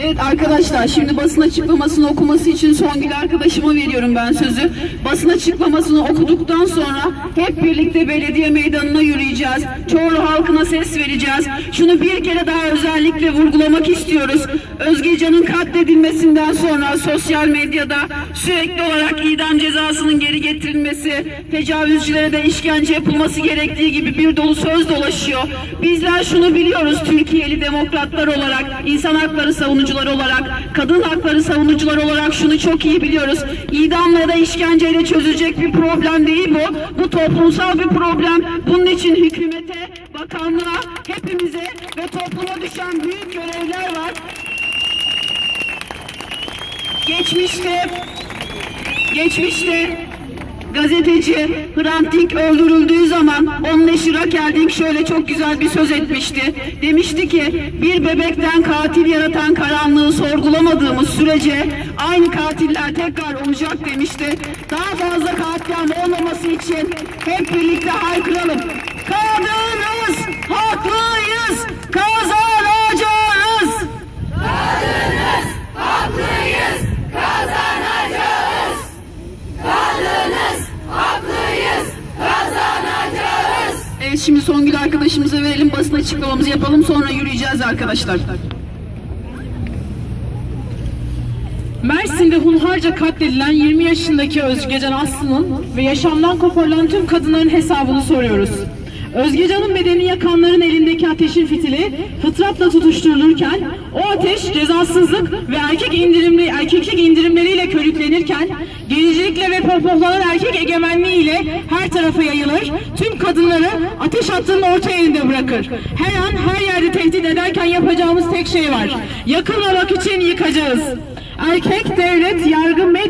Evet arkadaşlar şimdi basın açıklamasını okuması için Songül arkadaşıma veriyorum ben sözü. Basın açıklamasını okuduktan sonra hep birlikte belediye meydanına yürüyeceğiz. Çorlu halkına ses vereceğiz. Şunu bir kere daha özellikle vurgulamak istiyoruz. Özgecan'ın katledilmesinden sonra sosyal medyada sürekli olarak idam cezasının geri getirilmesi, tecavüzcülere de işkence yapılması gerektiği gibi bir dolu söz dolaşıyor. Bizler şunu biliyoruz Türkiye'li demokratlar olarak, insan hakları savunucuları olarak, kadın hakları savunucuları olarak şunu çok iyi biliyoruz. İdamla ya da işkenceyle çözülecek bir problem değil bu. Bu toplumsal bir problem. Bunun için hükümete, bakanlığa, hepimize ve topluma düşen büyük görevler var. Geçmişte geçmişte gazeteci Hrant Dink öldürüldüğü zaman Dink şöyle çok güzel bir söz etmişti. Demişti ki bir bebekten katil yaratan karanlığı sorgulamadığımız sürece aynı katiller tekrar olacak demişti. Daha fazla katliam olmaması için hep birlikte haykıralım. Şimdi Songül arkadaşımıza verelim basın açıklamamızı yapalım sonra yürüyeceğiz arkadaşlar. Mersin'de hunharca katledilen 20 yaşındaki Özgecan Aslı'nın ve yaşamdan koparılan tüm kadınların hesabını soruyoruz. Özgecan'ın bedeni yakanların elindeki ateşin fitili fıtratla tutuşturulurken o ateş cezasızlık ve erkek indirimli erkeklik indirimleriyle körüklenirken gericilikle ve pohpohlanan erkek egemenliğiyle her tarafa yayılır. Tüm kadınları ateş hattının orta yerinde bırakır. Her an her yerde tehdit ederken yapacağımız tek şey var. Yakılmamak için yıkacağız. Erkek, devlet, yargı, medya